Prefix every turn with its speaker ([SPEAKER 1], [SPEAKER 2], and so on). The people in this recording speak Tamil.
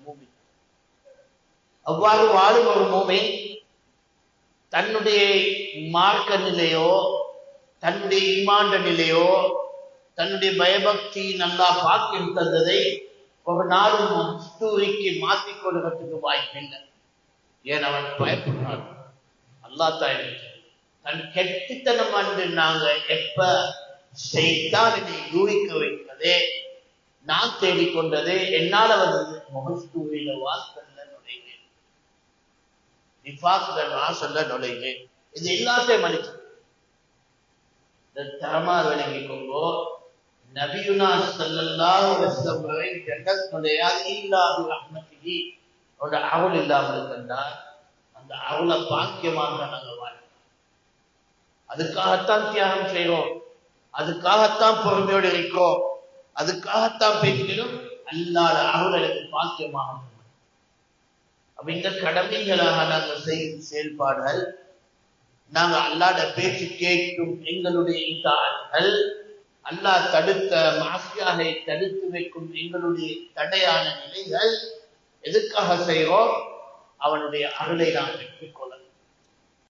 [SPEAKER 1] மூமின் அவ்வாறு வாழும் ஒரு மூமின் தன்னுடைய மார்க்க நிலையோ தன்னுடைய இமாண்ட நிலையோ தன்னுடைய பயபக்தி நல்லா பாக்கியம் தந்ததை ஒரு நாளும் மஸ்தூரிக்கு மாற்றிக் கொள்வதற்கு வாய்ப்பில்லை ஏன் அவன் பயப்படுறான்? அல்லா தாய் தன் கெட்டித்தனம் அன்று நாங்க எப்ப செய்தான் இதை யூகிக்க வைத்ததே நான் தேடிக்கொண்டது என்னால வந்தது முகஸ்தூரியில வாசல்ல நுழைவேன் நிஃபாக்குல வாசல்ல நுழைவேன் இது எல்லாத்தையும் மன்னிச்சு. தரமா விளங்கிக் கொண்டோ நபியுனா ஸல்லல்லாஹு அலைஹி வஸல்லம் வரை ஜன்னத்துடைய இல்லாஹு ரஹ்மத்திஹி அவரோட அருள் இல்லாமல் இருக்கின்றார் அந்த அருளை பாக்கியமாக நாங்கள் வாழ்க்கை அதுக்காகத்தான் தியாகம் செய்கிறோம் அதுக்காகத்தான் பொறுமையோடு இருக்கிறோம் அதுக்காகத்தான் பேசுகிறோம் அல்லாத அருள் எனக்கு பாக்கியமாக அப்ப இந்த கடமைகளாக நாங்கள் செய்யும் செயல்பாடுகள் நாங்க அல்லாத பேச்சு கேட்கும் எங்களுடைய இதார்கள் அல்லாஹ் தடுத்த மாஃபியாவை தடுத்து வைக்கும் எங்களுடைய தடையான நிலைகள் எதுக்காக செய்கிறோம்? அவனுடைய அருளை நாம் பெற்றுக்கொள்ள